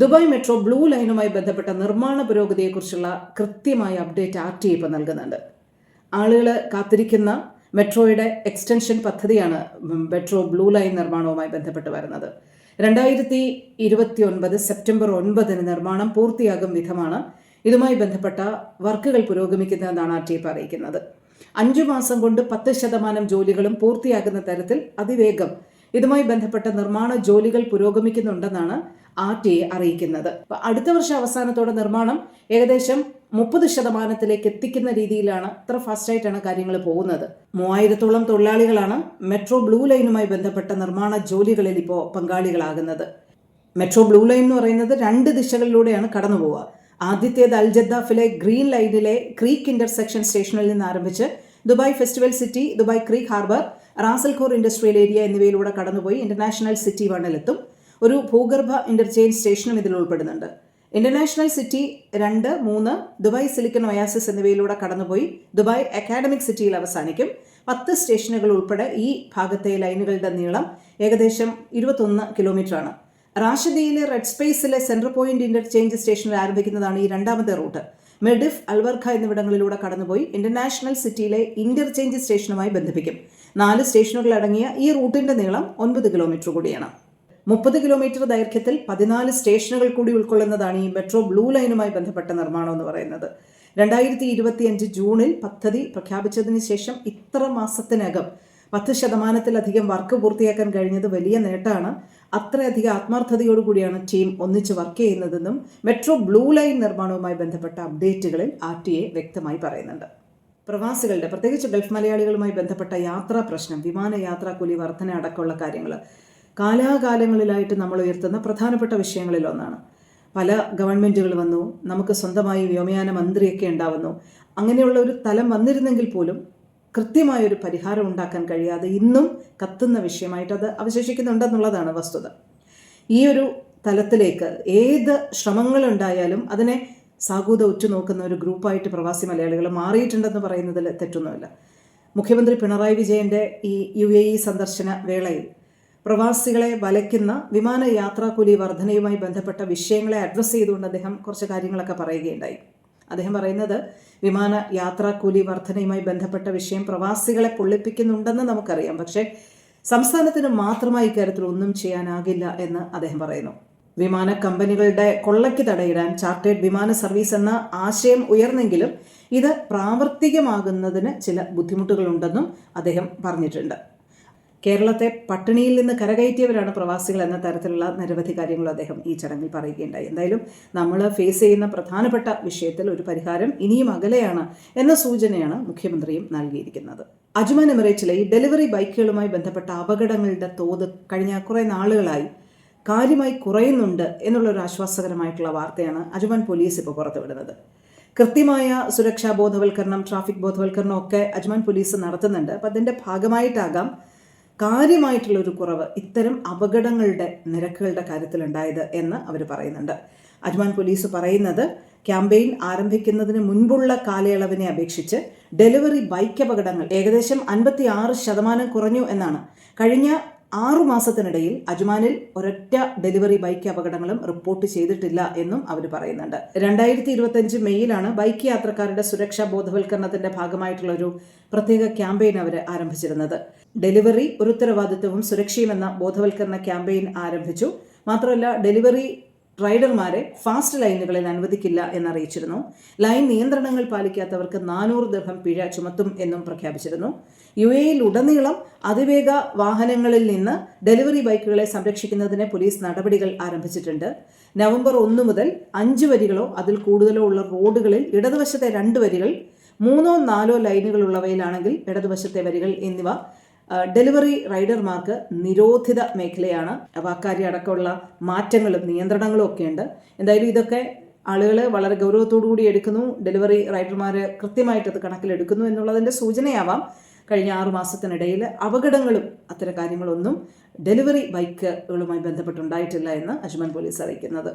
Dubai metro blue ലൈനുമായി ബന്ധപ്പെട്ട നിർമ്മാണ പുരോഗതിയെക്കുറിച്ചുള്ള കൃത്യമായ അപ്ഡേറ്റ് ആർ ടി ഇപ്പോൾ നൽകുന്നുണ്ട്. ആളുകൾ കാത്തിരിക്കുന്ന മെട്രോയുടെ എക്സ്റ്റൻഷൻ പദ്ധതിയാണ് മെട്രോ ബ്ലൂ ലൈൻ നിർമ്മാണവുമായി ബന്ധപ്പെട്ട് വരുന്നത്. രണ്ടായിരത്തി ഇരുപത്തി ഒൻപത് സെപ്റ്റംബർ ഒൻപതിന് നിർമ്മാണം പൂർത്തിയാകും വിധമാണ് ഇതുമായി ബന്ധപ്പെട്ട വർക്കുകൾ പുരോഗമിക്കുന്നതെന്നാണ് ആർ ടി അറിയിക്കുന്നത്. അഞ്ചു മാസം കൊണ്ട് പത്ത് ശതമാനം ജോലികളും പൂർത്തിയാകുന്ന തരത്തിൽ അതിവേഗം ഇതുമായി ബന്ധപ്പെട്ട നിർമ്മാണ ജോലികൾ പുരോഗമിക്കുന്നുണ്ടെന്നാണ് ആർ ടി എ അറിയിക്കുന്നത് അടുത്ത വർഷ അവസാനത്തോടെ നിർമ്മാണം ഏകദേശം മുപ്പത് ശതമാനത്തിലേക്ക് എത്തിക്കുന്ന രീതിയിലാണ് ഇത്ര ഫാസ്റ്റായിട്ടാണ് കാര്യങ്ങൾ പോകുന്നത്. മൂവായിരത്തോളം തൊഴിലാളികളാണ് മെട്രോ ബ്ലൂ ലൈനുമായി ബന്ധപ്പെട്ട നിർമ്മാണ ജോലികളിൽ ഇപ്പോൾ പങ്കാളികളാകുന്നത്. മെട്രോ ബ്ലൂ ലൈൻ എന്ന് പറയുന്നത് രണ്ട് ദിശകളിലൂടെയാണ് കടന്നു പോവുക. ആദ്യത്തേത് അൽജദ്ദാഫിലെ ഗ്രീൻ ലൈനിലെ ക്രീക്ക് ഇന്റർസെക്ഷൻ സ്റ്റേഷനിൽ നിന്ന് ആരംഭിച്ച് Dubai Festival City Dubai Creek Harbour Ras Al Khor industrial area എന്നിവയിലൂടെ കടന്നുപോയി ഇന്റർനാഷണൽ സിറ്റി വണ്ണിലെത്തും. ഒരു ഭൂഗർഭ ഇന്റർചേഞ്ച് സ്റ്റേഷനും ഇതിൽ ഉൾപ്പെടുന്നുണ്ട്. ഇന്റർനാഷണൽ സിറ്റി രണ്ട് മൂന്ന് ദുബായ് സിലിക്കൺ ഒയാസിസ് എന്നിവയിലൂടെ കടന്നുപോയി ദുബായ് അക്കാഡമിക് സിറ്റിയിൽ അവസാനിക്കും. പത്ത് സ്റ്റേഷനുകൾ ഉൾപ്പെടെ ഈ ഭാഗത്തെ ലൈനുകളുടെ നീളം ഏകദേശം ഇരുപത്തൊന്ന് കിലോമീറ്റർ ആണ്. റാഷിദയിലെ റെഡ് സ്പേസിലെ സെൻട്രൽ പോയിന്റ് ഇന്റർചേഞ്ച് സ്റ്റേഷനിൽ ആരംഭിക്കുന്നതാണ് ഈ രണ്ടാമത്തെ റൂട്ട്. മെഡിഫ് അൽവർഖ എന്നിവിടങ്ങളിലൂടെ കടന്നുപോയി ഇന്റർനാഷണൽ സിറ്റിയിലെ ഇന്റർചേഞ്ച് സ്റ്റേഷനുമായി ബന്ധിപ്പിക്കും. നാല് സ്റ്റേഷനുകൾ അടങ്ങിയ ഈ റൂട്ടിന്റെ നീളം ഒൻപത് കിലോമീറ്റർ കൂടിയാണ്. മുപ്പത് കിലോമീറ്റർ ദൈർഘ്യത്തിൽ പതിനാല് സ്റ്റേഷനുകൾ കൂടി ഉൾക്കൊള്ളുന്നതാണ് ഈ മെട്രോ ബ്ലൂ ലൈനുമായി ബന്ധപ്പെട്ട നിർമ്മാണം എന്ന് പറയുന്നത്. രണ്ടായിരത്തി ഇരുപത്തിയഞ്ച് ജൂണിൽ പദ്ധതി പ്രഖ്യാപിച്ചതിന് ശേഷം ഇത്ര മാസത്തിനകം പത്ത് ശതമാനത്തിലധികം വർക്ക് പൂർത്തിയാക്കാൻ കഴിഞ്ഞത് വലിയ നേട്ടമാണ്. അത്രയധികം ആത്മാർത്ഥതയോടുകൂടിയാണ് ടീം ഒന്നിച്ച് വർക്ക് ചെയ്യുന്നതെന്നും മെട്രോ ബ്ലൂ ലൈൻ നിർമ്മാണവുമായി ബന്ധപ്പെട്ട അപ്ഡേറ്റുകളിൽ ആർ ടി എ വ്യക്തമായി പറയുന്നുണ്ട്. പ്രവാസികളുടെ പ്രത്യേകിച്ച് ഗൾഫ് മലയാളികളുമായി ബന്ധപ്പെട്ട യാത്രാ പ്രശ്നം വിമാനയാത്രാ കൂലി വർധന അടക്കമുള്ള കാര്യങ്ങൾ കാലാകാലങ്ങളിലായിട്ട് നമ്മൾ ഉയർത്തുന്ന പ്രധാനപ്പെട്ട വിഷയങ്ങളിൽ ഒന്നാണ്. പല ഗവൺമെന്റുകൾ വന്നു നമുക്ക് സ്വന്തമായി വ്യോമയാന മന്ത്രിയൊക്കെ ഉണ്ടാവുന്നു. അങ്ങനെയുള്ള ഒരു തലം വന്നിരുന്നെങ്കിൽ പോലും കൃത്യമായൊരു പരിഹാരം ഉണ്ടാക്കാൻ കഴിയാതെ ഇന്നും കത്തുന്ന വിഷയമായിട്ട് അത് അവശേഷിക്കുന്നുണ്ടെന്നുള്ളതാണ് വസ്തുത. ഈ ഒരു തലത്തിലേക്ക് ഏത് ശ്രമങ്ങളുണ്ടായാലും അതിനെ സാഗൂത ഉറ്റുനോക്കുന്ന ഒരു ഗ്രൂപ്പായിട്ട് പ്രവാസി മലയാളികൾ മാറിയിട്ടുണ്ടെന്ന് പറയുന്നതിൽ തെറ്റൊന്നുമില്ല. മുഖ്യമന്ത്രി പിണറായി വിജയന്റെ ഈ യു എ ഇ സന്ദർശന വേളയിൽ പ്രവാസികളെ വലയ്ക്കുന്ന വിമാനയാത്രാക്കൂലി വർധനയുമായി ബന്ധപ്പെട്ട വിഷയങ്ങളെ അഡ്രസ്സ് ചെയ്തുകൊണ്ട് അദ്ദേഹം കുറച്ച് കാര്യങ്ങളൊക്കെ പറയുകയുണ്ടായി. അദ്ദേഹം പറയുന്നത് വിമാന യാത്രാ കൂലി വർധനയുമായി ബന്ധപ്പെട്ട വിഷയം പ്രവാസികളെ പൊള്ളിപ്പിക്കുന്നുണ്ടെന്ന് നമുക്കറിയാം. പക്ഷേ സംസ്ഥാനത്തിന് മാത്രമായി ഇക്കാര്യത്തിൽ ഒന്നും ചെയ്യാനാകില്ല എന്ന് അദ്ദേഹം പറയുന്നു. വിമാന കമ്പനികളുടെ കൊള്ളയ്ക്ക് തടയിടാൻ ചാർട്ടേഡ് വിമാന സർവീസ് എന്ന ആശയം ഉയർന്നെങ്കിലും ഇത് പ്രാവർത്തികമാകുന്നതിന് ചില ബുദ്ധിമുട്ടുകളുണ്ടെന്നും അദ്ദേഹം പറഞ്ഞിട്ടുണ്ട്. കേരളത്തെ പട്ടിണിയിൽ നിന്ന് കരകയറ്റിയവരാണ് പ്രവാസികൾ എന്ന തരത്തിലുള്ള നിരവധി കാര്യങ്ങൾ അദ്ദേഹം ഈ ചടങ്ങിൽ പറയുകയുണ്ടായി. എന്തായാലും നമ്മൾ ഫേസ് ചെയ്യുന്ന പ്രധാനപ്പെട്ട വിഷയത്തിൽ ഒരു പരിഹാരം ഇനിയും അകലെയാണ് എന്ന സൂചനയാണ് മുഖ്യമന്ത്രിയും നൽകിയിരിക്കുന്നത്. അജ്മാൻ എമിറേറ്റ്സിലെ ഈ ഡെലിവറി ബൈക്കുകളുമായി ബന്ധപ്പെട്ട അപകടങ്ങളുടെ തോത് കഴിഞ്ഞ കുറേ നാളുകളായി കാര്യമായി കുറയുന്നുണ്ട് എന്നുള്ളൊരു ആശ്വാസകരമായിട്ടുള്ള വാർത്തയാണ് അജ്മാൻ പോലീസ് ഇപ്പോൾ പുറത്തുവിടുന്നത്. കൃത്യമായ സുരക്ഷാ ബോധവൽക്കരണം ട്രാഫിക് ബോധവൽക്കരണം ഒക്കെ അജ്മാൻ പോലീസ് നടത്തുന്നുണ്ട്. അപ്പം അതിന്റെ ഭാഗമായിട്ടാകാം കാര്യമായിട്ടുള്ള ഒരു കുറവ് ഇത്തരം അപകടങ്ങളുടെ നിരക്കുകളുടെ കാര്യത്തിലുണ്ടായത് എന്ന് അവർ പറയുന്നുണ്ട്. അജ്മാൻ പോലീസ് പറയുന്നത് ക്യാമ്പയിൻ ആരംഭിക്കുന്നതിന് മുൻപുള്ള കാലയളവിനെ അപേക്ഷിച്ച് ഡെലിവറി ബൈക്ക് അപകടങ്ങൾ ഏകദേശം അൻപത്തി ആറ് ശതമാനം കുറഞ്ഞു എന്നാണ്. കഴിഞ്ഞ ആറു മാസത്തിനിടയിൽ അജ്മാനിൽ ഒരൊറ്റ ഡെലിവറി ബൈക്ക് അപകടങ്ങളും റിപ്പോർട്ട് ചെയ്തിട്ടില്ല എന്നും അവർ പറയുന്നുണ്ട്. രണ്ടായിരത്തി ഇരുപത്തഞ്ച് മെയ്യിലാണ് ബൈക്ക് യാത്രക്കാരുടെ സുരക്ഷാ ബോധവൽക്കരണത്തിന്റെ ഭാഗമായിട്ടുള്ള ഒരു പ്രത്യേക ക്യാമ്പയിൻ അവർ ആരംഭിച്ചിരുന്നത്. ഡെലിവറി ഒരു ഉത്തരവാദിത്വവും സുരക്ഷയും എന്ന ബോധവൽക്കരണ ക്യാമ്പയിൻ ആരംഭിച്ചു. മാത്രമല്ല ഡെലിവറി റൈഡർമാരെ ഫാസ്റ്റ് ലൈനുകളിൽ അനുവദിക്കില്ല എന്നറിയിച്ചിരുന്നു. ലൈൻ നിയന്ത്രണങ്ങൾ പാലിക്കാത്തവർക്ക് നാനൂറ് ദർഹം പിഴ ചുമത്തും എന്നും പ്രഖ്യാപിച്ചിരുന്നു. യു എയിൽ ഉടനീളം അതിവേഗ വാഹനങ്ങളിൽ നിന്ന് ഡെലിവറി ബൈക്കുകളെ സംരക്ഷിക്കുന്നതിന് പോലീസ് നടപടികൾ ആരംഭിച്ചിട്ടുണ്ട്. നവംബർ ഒന്ന് മുതൽ അഞ്ച് വരികളോ അതിൽ കൂടുതലോ ഉള്ള റോഡുകളിൽ ഇടതുവശത്തെ രണ്ട് വരികൾ മൂന്നോ നാലോ ലൈനുകളുള്ളവയിലാണെങ്കിൽ ഇടതുവശത്തെ വരികൾ എന്നിവ ഡെലിവറി റൈഡർമാർക്ക് നിരോധിത മേഖലയാണ്. അക്കാര്യം അടക്കമുള്ള മാറ്റങ്ങളും നിയന്ത്രണങ്ങളും ഒക്കെ ഉണ്ട്. എന്തായാലും ഇതൊക്കെ ആളുകൾ വളരെ ഗൗരവത്തോടു കൂടി എടുക്കുന്നു. ഡെലിവറി റൈഡർമാർ കൃത്യമായിട്ട് അത് കണക്കിലെടുക്കുന്നു എന്നുള്ളതിന്റെ സൂചനയാവാം. കഴിഞ്ഞ ആറു മാസത്തിനിടയിൽ അപകടങ്ങളും അത്തരം കാര്യങ്ങളൊന്നും ഡെലിവറി ബൈക്കുകളുമായി ബന്ധപ്പെട്ടുണ്ടായിട്ടില്ല എന്ന് അജ്മാൻ പോലീസ് അറിയിക്കുന്നത്.